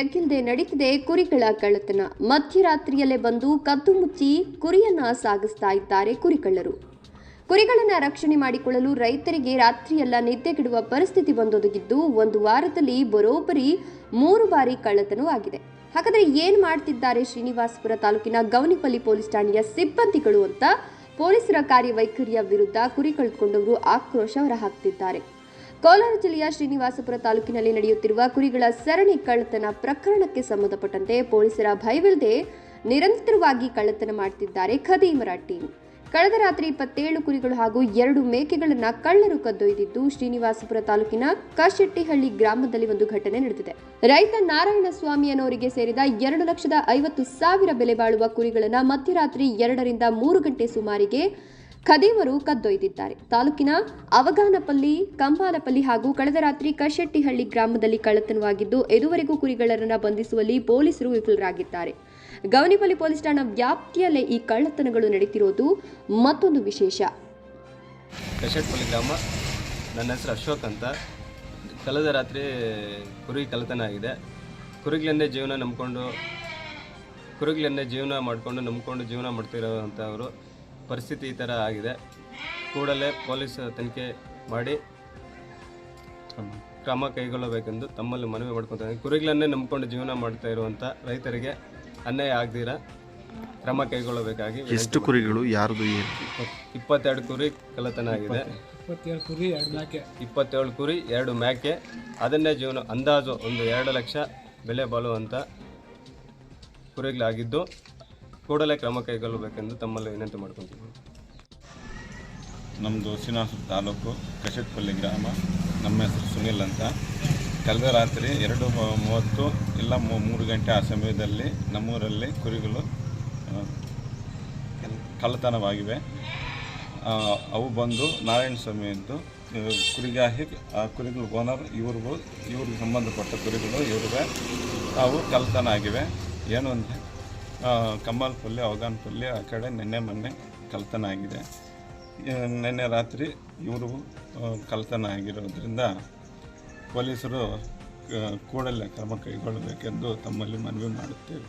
ಎಗ್ಗಿಲ್ದೆ ನಡೀತಿದೆ ಕುರಿಗಳ ಕಳ್ಳತನ. ಮಧ್ಯರಾತ್ರಿಯಲ್ಲೇ ಬಂದು ಕದ್ದು ಮುಚ್ಚಿ ಕುರಿಯನ್ನ ಸಾಗಿಸ್ತಾ ಇದ್ದಾರೆ ಕುರಿಕಳ್ಳರು. ಕುರಿಗಳನ್ನು ರಕ್ಷಣೆ ಮಾಡಿಕೊಳ್ಳಲು ರೈತರಿಗೆ ರಾತ್ರಿಯೆಲ್ಲ ನಿದ್ದೆಗೆಡುವ ಪರಿಸ್ಥಿತಿ ಬಂದೊದಗಿದ್ದು ಒಂದು ವಾರದಲ್ಲಿ ಬರೋಬ್ಬರಿ ಮೂರು ಬಾರಿ ಕಳ್ಳತನವೂ ಆಗಿದೆ. ಹಾಗಾದ್ರೆ ಏನ್ ಮಾಡ್ತಿದ್ದಾರೆ ಶ್ರೀನಿವಾಸಪುರ ತಾಲೂಕಿನ ಗೌನಿಪಲ್ಲಿ ಪೊಲೀಸ್ ಠಾಣೆಯ ಸಿಬ್ಬಂದಿಗಳು ಅಂತ ಪೊಲೀಸರ ಕಾರ್ಯವೈಖರಿಯ ವಿರುದ್ಧ ಕುರಿ ಕಳೆದುಕೊಂಡವರು ಆಕ್ರೋಶ ಹೊರಹಾಕ್ತಿದ್ದಾರೆ. ಕೋಲಾರ ಜಿಲ್ಲೆಯ ಶ್ರೀನಿವಾಸಪುರ ತಾಲೂಕಿನಲ್ಲಿ ನಡೆಯುತ್ತಿರುವ ಕುರಿಗಳ ಸರಣಿ ಕಳ್ಳತನ ಪ್ರಕರಣಕ್ಕೆ ಸಂಬಂಧಪಟ್ಟಂತೆ ಪೊಲೀಸರ ಭಯವಿಲ್ಲದೆ ನಿರಂತರವಾಗಿ ಕಳ್ಳತನ ಮಾಡುತ್ತಿದ್ದಾರೆ ಖದೀಮರ ಟೀಮ್ ಕಳೆದ ರಾತ್ರಿ ಇಪ್ಪತ್ತೇಳು ಕುರಿಗಳು ಹಾಗೂ ಎರಡು ಮೇಕೆಗಳನ್ನು ಕಳ್ಳರು ಕದ್ದೊಯ್ದಿದ್ದು ಶ್ರೀನಿವಾಸಪುರ ತಾಲೂಕಿನ ಕಶೆಟ್ಟಿಹಳ್ಳಿ ಗ್ರಾಮದಲ್ಲಿ ಒಂದು ಘಟನೆ ನಡೆದಿದೆ. ರೈತ ನಾರಾಯಣ ಸ್ವಾಮಿ ಅನ್ನೋರಿಗೆ ಸೇರಿದ ಎರಡು ಲಕ್ಷದ ಐವತ್ತು ಸಾವಿರ ಬೆಲೆ ಬಾಳುವ ಕುರಿಗಳನ್ನು ಮಧ್ಯರಾತ್ರಿ ಎರಡರಿಂದ ಮೂರು ಗಂಟೆ ಸುಮಾರಿಗೆ ಖದೀಮರು ಕದ್ದೊಯ್ದಿದ್ದಾರೆ. ತಾಲೂಕಿನ ಅವಗಾನಪಲ್ಲಿ, ಕಂಬಾಲಪಲ್ಲಿ ಹಾಗೂ ಕಳೆದ ರಾತ್ರಿ ಕಶೆಟ್ಟಿಹಳ್ಳಿ ಗ್ರಾಮದಲ್ಲಿ ಕಳ್ಳತನವಾಗಿದ್ದು, ಇದುವರೆಗೂ ಕುರಿಗಳನ್ನ ಬಂಧಿಸುವಲ್ಲಿ ಪೊಲೀಸರು ವಿಫಲರಾಗಿದ್ದಾರೆ. ಗವನಿಪಲ್ಲಿ ಪೊಲೀಸ್ ಠಾಣಾ ವ್ಯಾಪ್ತಿಯಲ್ಲೇ ಈ ಕಳ್ಳತನಗಳು ನಡೆಯುತ್ತಿರುವುದು ಮತ್ತೊಂದು ವಿಶೇಷ. ಕಶೆಟ್ಪಲ್ಲಿ ಗ್ರಾಮ, ನನ್ನ ಹೆಸರು ಅಶೋಕ್ ಅಂತ. ಕಳೆದ ರಾತ್ರಿ ಕುರಿ ಕಳ್ಳತನ ಆಗಿದೆ. ಕುರಿಗಳನ್ನೇ ಜೀವನ ನಂಬಿಕೊಂಡು, ಕುರಿಗಳನ್ನೇ ಜೀವನ ಮಾಡಿಕೊಂಡು, ನಂಬಿಕೊಂಡು ಜೀವನ ಮಾಡ್ತಿರೋವಂಥವರು ಪರಿಸ್ಥಿತಿ ಈ ಥರ ಆಗಿದೆ. ಕೂಡಲೇ ಪೊಲೀಸ್ ತನಿಖೆ ಮಾಡಿ ಕ್ರಮ ಕೈಗೊಳ್ಳಬೇಕೆಂದು ತಮ್ಮಲ್ಲಿ ಮನವಿ ಮಾಡ್ಕೊತಾರೆ ಕುರಿಗಳನ್ನೇ ನಂಬಿಕೊಂಡು ಜೀವನ ಮಾಡ್ತಾ ಇರುವಂಥ ರೈತರಿಗೆ ಅನ್ಯಾಯ ಆಗದಿರ ಕ್ರಮ ಕೈಗೊಳ್ಳಬೇಕಾಗಿ ಎಷ್ಟು ಕುರಿಗಳು ಯಾರ್ದು ಏನು? ಇಪ್ಪತ್- ಇಪ್ಪತ್ತೆರಡು ಕುರಿ ಕಳ್ಳತನ ಆಗಿದೆ. ಇಪ್ಪತ್ತೇಳು ಕುರಿ ಎರಡು ಮ್ಯಾಕೆ. ಇಪ್ಪತ್ತೇಳು ಕುರಿ ಎರಡು ಮೇಕೆ ಅದನ್ನೇ ಜೀವನ ಅಂದಾಜು ಒಂದು ಎರಡು ಲಕ್ಷ ಬೆಲೆ ಬಾಳುವಂಥ ಕುರಿಗಳಾಗಿದ್ದು ಕೂಡಲೇ ಕ್ರಮ ಕೈಗೊಳ್ಳಬೇಕೆಂದು ತಮ್ಮಲ್ಲಿ ವಿನಂತಿ ಮಾಡ್ಕೊತೀವಿ ನಮ್ಮದು ಶ್ರೀನಿವಾಸಪುರ ತಾಲೂಕು ಕಶೆಟ್ಪಲ್ಲಿ ಗ್ರಾಮ. ನಮ್ಮ ಹೆಸರು ಸುನಿಲ್ ಅಂತ. ಕಳೆದ ರಾತ್ರಿ ಎರಡು ಮೂವತ್ತು ಇಲ್ಲ ಮೂರು ಗಂಟೆ ಆ ಸಮಯದಲ್ಲಿ ನಮ್ಮೂರಲ್ಲಿ ಕುರಿಗಳು ಕಳ್ಳತನವಾಗಿವೆ. ಅವು ಬಂದು ನಾರಾಯಣ ಸ್ವಾಮಿಯದ್ದು ಎಂದು ಕುರಿಗಾಹಿ, ಆ, ಕುರಿಗಳ ಓನರ್, ಇವ್ರಿಗೂ, ಇವ್ರಿಗೆ ಸಂಬಂಧಪಟ್ಟ ಕುರಿಗಳು ಇವ್ರಿಗೆ ಅವು ಕಳ್ಳತನ ಆಗಿವೆ. ಏನು ಅಂದರೆ ಕಮ್ಮಲ್ಪಲ್ಲಿ ಪಲ್ಯ ಆ ಕಡೆ ನಿನ್ನೆ ಮೊನ್ನೆ ಕಲ್ತನ ಆಗಿದೆ ನಿನ್ನೆ ರಾತ್ರಿ ಇವರು ಕಲ್ತನ ಆಗಿರೋದ್ರಿಂದ ಪೊಲೀಸರು ಕೂಡಲೇ ಕ್ರಮ ಕೈಗೊಳ್ಳಬೇಕೆಂದು ತಮ್ಮಲ್ಲಿ ಮನವಿ ಮಾಡುತ್ತೇವೆ.